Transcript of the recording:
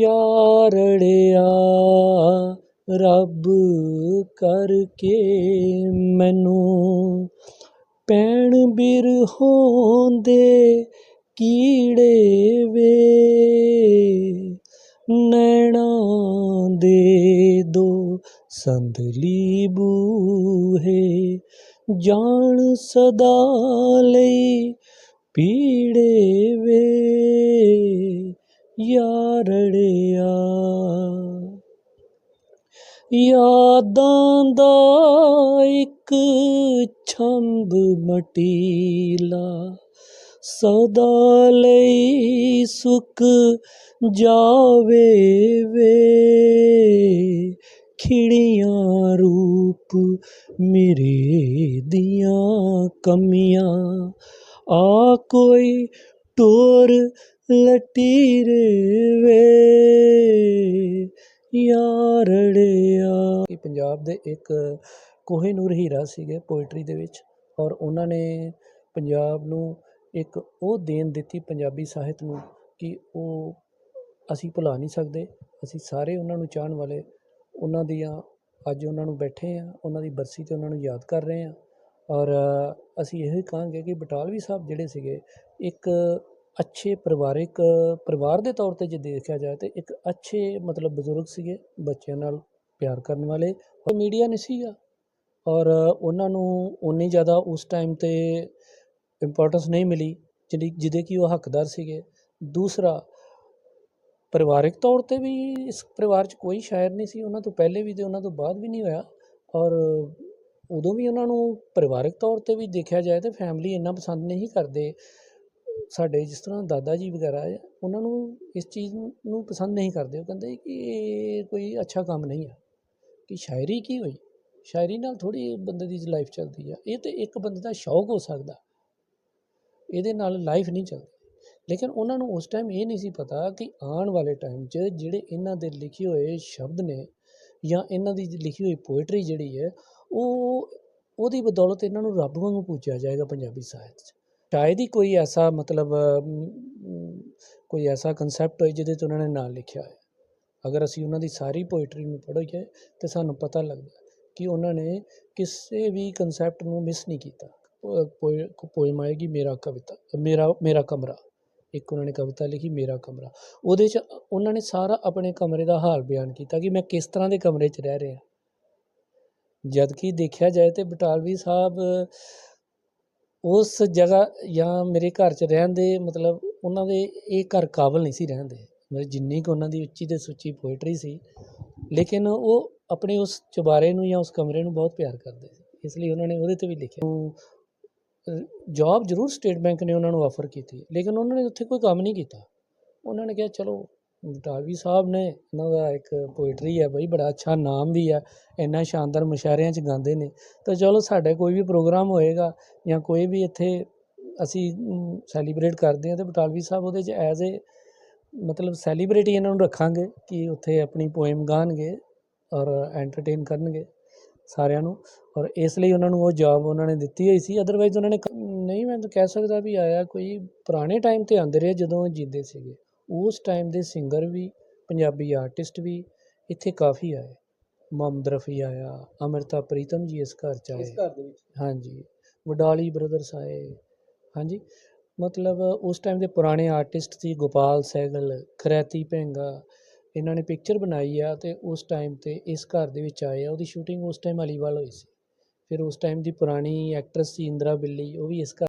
ਯਾਰੜਿਆ ਰੱਬ ਕਰਕੇ ਮੈਨੂੰ ਪੈਣ ਬਿਰਹੋਂ ਦੇ ਕੀੜੇ ਵੇ, ਨੈਣਾ ਦੇ ਦੋ ਸੰਦਲੀ ਬੂਹੇ ਜਾਣ ਸਦਾ ਲਈ ਪੀੜੇ ਵੇ। ਯਾਰੜਿਆ। ਯਾਦਾਂ ਦਾ ਇੱਕ ਛੰਬ ਮਟੀਲਾ ਸਦਾ ਲਈ ਸੁੱਕ ਜਾਵੇ ਵੇ ਖਿੜੀਆਂ ਰੂਪ ਮੇਰੇ ਦੀਆਂ ਕਮੀਆਂ, ਆ ਕੋਈ ਟੋਰ ਲਟੀਰੇ ਵੇ, ਯਾਰੜਿਆ। ਇਹ ਪੰਜਾਬ ਦੇ ਇੱਕ ਕੋਹਿਨੂਰ ਹੀਰਾ ਸੀਗੇ ਪੋਇਟਰੀ ਦੇ ਵਿੱਚ, ਔਰ ਉਹਨਾਂ ਨੇ ਪੰਜਾਬ ਨੂੰ ਇੱਕ ਉਹ ਦੇਣ ਦਿੱਤੀ ਪੰਜਾਬੀ ਸਾਹਿਤ ਨੂੰ ਕਿ ਉਹ ਅਸੀਂ ਭੁਲਾ ਨਹੀਂ ਸਕਦੇ, ਅਸੀਂ ਸਾਰੇ ਉਹਨਾਂ ਨੂੰ ਚਾਹਣ ਵਾਲੇ ਉਹਨਾਂ ਦੀਆਂ ਅੱਜ ਉਹਨਾਂ ਨੂੰ ਬੈਠੇ ਆ, ਉਹਨਾਂ ਦੀ ਬਰਸੀ 'ਤੇ ਉਹਨਾਂ ਨੂੰ ਯਾਦ ਕਰ ਰਹੇ ਆ। ਔਰ ਅਸੀਂ ਇਹੋ ਹੀ ਕਹਾਂਗੇ ਕਿ ਬਟਾਲਵੀ ਸਾਹਿਬ ਜਿਹੜੇ ਸੀਗੇ, ਇੱਕ ਅੱਛੇ ਪਰਿਵਾਰਿਕ, ਪਰਿਵਾਰ ਦੇ ਤੌਰ 'ਤੇ ਜੇ ਦੇਖਿਆ ਜਾਏ ਤਾਂ ਇੱਕ ਅੱਛੇ ਮਤਲਬ ਬਜ਼ੁਰਗ ਸੀਗੇ, ਬੱਚਿਆਂ ਨਾਲ ਪਿਆਰ ਕਰਨ ਵਾਲੇ ਔਰ ਮੀਡੀਆ ਨਹੀਂ ਸੀਗਾ। ਔਰ ਉਹਨਾਂ ਨੂੰ ਉਨੀ ਜ਼ਿਆਦਾ ਉਸ ਟਾਈਮ 'ਤੇ ਇੰਪੋਰਟੈਂਸ ਨਹੀਂ ਮਿਲੀ, ਜਿਹੜੀ, ਜਿਹਦੇ ਕਿ ਉਹ ਹੱਕਦਾਰ ਸੀਗੇ। ਦੂਸਰਾ, ਪਰਿਵਾਰਿਕ ਤੌਰ 'ਤੇ ਵੀ ਇਸ ਪਰਿਵਾਰ 'ਚ ਕੋਈ ਸ਼ਾਇਰ ਨਹੀਂ ਸੀ। ਉਹਨਾਂ ਤੋਂ ਪਹਿਲੇ ਵੀ ਅਤੇ ਉਹਨਾਂ ਤੋਂ ਬਾਅਦ ਵੀ ਨਹੀਂ ਹੋਇਆ। ਔਰ ਉਦੋਂ ਵੀ ਉਹਨਾਂ ਨੂੰ ਪਰਿਵਾਰਿਕ ਤੌਰ 'ਤੇ ਵੀ ਦੇਖਿਆ ਜਾਏ ਤਾਂ ਫੈਮਿਲੀ ਇੰਨਾ ਪਸੰਦ ਨਹੀਂ ਕਰਦੇ। ਸਾਡੇ ਜਿਸ ਤਰ੍ਹਾਂ ਦਾਦਾ ਜੀ ਵਗੈਰਾ ਹੈ ਉਹਨਾਂ ਨੂੰ ਇਸ ਚੀਜ਼ ਨੂੰ ਪਸੰਦ ਨਹੀਂ ਕਰਦੇ। ਉਹ ਕਹਿੰਦੇ ਕਿ ਇਹ ਕੋਈ ਅੱਛਾ ਕੰਮ ਨਹੀਂ ਹੈ ਕਿ ਸ਼ਾਇਰੀ ਕੀ ਹੋਈ? ਸ਼ਾਇਰੀ ਨਾਲ ਥੋੜ੍ਹੀ ਬੰਦੇ ਦੀ ਲਾਈਫ ਚੱਲਦੀ ਆ। ਇਹ ਤਾਂ ਇੱਕ ਬੰਦੇ ਦਾ ਸ਼ੌਕ ਹੋ ਸਕਦਾ। ਇਹਦੇ ਨਾਲ ਲਾਈਫ ਨਹੀਂ ਚੱਲਦੀ। ਲੇਕਿਨ ਉਹਨਾਂ ਨੂੰ ਉਸ ਟਾਈਮ ਇਹ ਨਹੀਂ ਸੀ ਪਤਾ ਕਿ ਆਉਣ ਵਾਲੇ ਟਾਈਮ 'ਚ ਜਿਹੜੇ ਇਹਨਾਂ ਦੇ ਲਿਖੇ ਹੋਏ ਸ਼ਬਦ ਨੇ ਜਾਂ ਇਹਨਾਂ ਦੀ ਲਿਖੀ ਹੋਈ ਪੋਇਟਰੀ ਜਿਹੜੀ ਹੈ, ਉਹ ਉਹਦੀ ਬਦੌਲਤ ਇਹਨਾਂ ਨੂੰ ਰੱਬ ਵਾਂਗੂ ਪੂਜਿਆ ਜਾਏਗਾ ਪੰਜਾਬੀ ਸਾਹਿਤ 'ਚ। ਸ਼ਾਇਦ ਹੀ ਕੋਈ ਐਸਾ ਮਤਲਬ ਕੋਈ ਐਸਾ ਕਨਸੈਪਟ ਹੋਏ ਜਿਹਦੇ 'ਚ ਉਹਨਾਂ ਨੇ ਨਾਂ ਲਿਖਿਆ ਹੈ ਅਗਰ ਅਸੀਂ ਉਹਨਾਂ ਦੀ ਸਾਰੀ ਪੋਇਟਰੀ ਨੂੰ ਪੜ੍ਹੀਏ ਤਾਂ ਸਾਨੂੰ ਪਤਾ ਲੱਗਦਾ ਕਿ ਉਹਨਾਂ ਨੇ ਕਿਸੇ ਵੀ ਕਨਸੈਪਟ ਨੂੰ ਮਿਸ ਨਹੀਂ ਕੀਤਾ। ਪੋਇਮ ਆਏਗੀ, ਮੇਰਾ ਕਵਿਤਾ, ਮੇਰਾ ਮੇਰਾ ਕਮਰਾ। ਇੱਕ ਉਹਨਾਂ ਨੇ ਕਵਿਤਾ ਲਿਖੀ, ਮੇਰਾ ਕਮਰਾ। ਉਹਦੇ 'ਚ ਉਹਨਾਂ ਨੇ ਸਾਰਾ ਆਪਣੇ ਕਮਰੇ ਦਾ ਹਾਲ ਬਿਆਨ ਕੀਤਾ ਕਿ ਮੈਂ ਕਿਸ ਤਰ੍ਹਾਂ ਦੇ ਕਮਰੇ 'ਚ ਰਹਿ ਰਿਹਾ। ਜਦ ਕਿ ਦੇਖਿਆ ਜਾਏ ਤਾਂ ਬਟਾਲਵੀ ਸਾਹਿਬ ਉਸ ਜਗ੍ਹਾ ਜਾਂ ਮੇਰੇ ਘਰ 'ਚ ਰਹਿਣ ਦੇ ਮਤਲਬ ਉਹਨਾਂ ਦੇ ਇਹ ਘਰ ਕਾਬਲ ਨਹੀਂ ਸੀ ਰਹਿਣ ਦੇ। ਮਤਲਬ ਜਿੰਨੀ ਕੁ ਉਹਨਾਂ ਦੀ ਉੱਚੀ ਅਤੇ ਸੁੱਚੀ ਪੋਇਟਰੀ ਸੀ, ਲੇਕਿਨ ਉਹ ਆਪਣੇ ਉਸ ਚੁਬਾਰੇ ਨੂੰ ਜਾਂ ਉਸ ਕਮਰੇ ਨੂੰ ਬਹੁਤ ਪਿਆਰ ਕਰਦੇ ਸੀ। ਇਸ ਲਈ ਉਹਨਾਂ ਨੇ ਉਹਦੇ 'ਤੇ ਵੀ ਲਿਖਿਆ। ਜੌਬ ਜ਼ਰੂਰ ਸਟੇਟ ਬੈਂਕ ਨੇ ਉਹਨਾਂ ਨੂੰ ਆਫਰ ਕੀਤੀ, ਲੇਕਿਨ ਉਹਨਾਂ ਨੇ ਉੱਥੇ ਕੋਈ ਕੰਮ ਨਹੀਂ ਕੀਤਾ। ਉਹਨਾਂ ਨੇ ਕਿਹਾ, ਚਲੋ ਬਟਾਲਵੀ ਸਾਹਿਬ ਨੇ, ਇਹਨਾਂ ਦਾ ਇੱਕ ਪੋਇਟਰੀ ਹੈ ਬਈ, ਬੜਾ ਅੱਛਾ ਨਾਮ ਵੀ ਹੈ, ਇੰਨਾ ਸ਼ਾਨਦਾਰ ਮੁਸ਼ਾਇਰਿਆਂ 'ਚ ਗਾਉਂਦੇ ਨੇ। ਤਾਂ ਚਲੋ ਸਾਡੇ ਕੋਈ ਵੀ ਪ੍ਰੋਗਰਾਮ ਹੋਏਗਾ ਜਾਂ ਕੋਈ ਵੀ ਇੱਥੇ ਅਸੀਂ ਸੈਲੀਬ੍ਰੇਟ ਕਰਦੇ ਹਾਂ, ਤਾਂ ਬਟਾਲਵੀ ਸਾਹਿਬ ਉਹਦੇ 'ਚ ਐਜ਼ ਏ ਮਤਲਬ ਸੈਲੀਬ੍ਰਿਟੀ ਇਹਨਾਂ ਨੂੰ ਰੱਖਾਂਗੇ ਕਿ ਉੱਥੇ ਆਪਣੀ ਪੋਇਮ ਗਾਣਗੇ ਔਰ ਐਂਟਰਟੇਨ ਕਰਨਗੇ ਸਾਰਿਆਂ ਨੂੰ। ਔਰ ਇਸ ਲਈ ਉਹਨਾਂ ਨੂੰ ਉਹ ਜੌਬ ਉਹਨਾਂ ਨੇ ਦਿੱਤੀ ਹੋਈ ਸੀ ਅਦਰਵਾਈਜ਼ ਉਹਨਾਂ ਨੇ ਨਹੀਂ, ਮੈਂ ਤਾਂ ਕਹਿ ਸਕਦਾ ਵੀ ਆਇਆ ਕੋਈ ਪੁਰਾਣੇ ਟਾਈਮ 'ਤੇ ਆਉਂਦੇ ਰਹੇ ਜਦੋਂ ਉਹ ਜੀਂਦੇ ਸੀਗੇ। ਉਸ ਟਾਈਮ ਦੇ ਸਿੰਗਰ ਵੀ ਪੰਜਾਬੀ ਆਰਟਿਸਟ ਵੀ ਇੱਥੇ ਕਾਫੀ ਆਏ। ਮੁਹੰਮਦ ਰਫੀ ਆਇਆ ਅਮਰਤਾ ਪ੍ਰੀਤਮ ਜੀ ਇਸ ਘਰ 'ਚ ਆਏ। ਇਸ ਘਰ ਦੇ ਵਿੱਚ? ਹਾਂਜੀ ਵਡਾਲੀ ਬ੍ਰਦਰਸ ਆਏ। ਹਾਂਜੀ ਮਤਲਬ ਉਸ ਟਾਈਮ ਦੇ ਪੁਰਾਣੇ ਆਰਟਿਸਟ ਸੀ ਗੋਪਾਲ ਸਹਿਗਲ ਖਰੈਤੀ ਭੈਂਗਾ ਇਹਨਾਂ ਨੇ ਪਿਕਚਰ ਬਣਾਈ ਆ ਅਤੇ ਉਸ ਟਾਈਮ 'ਤੇ ਇਸ ਘਰ ਦੇ ਵਿੱਚ ਆਏ ਆ। ਉਹਦੀ ਸ਼ੂਟਿੰਗ ਉਸ ਟਾਈਮ ਅਲੀਵਾਲ ਹੋਈ ਸੀ। ਫਿਰ ਉਸ ਟਾਈਮ ਦੀ ਪੁਰਾਣੀ ਐਕਟਰੈਸ ਸੀ ਇੰਦਰਾ ਬਿੱਲੀ ਉਹ ਵੀ ਇਸ ਘਰ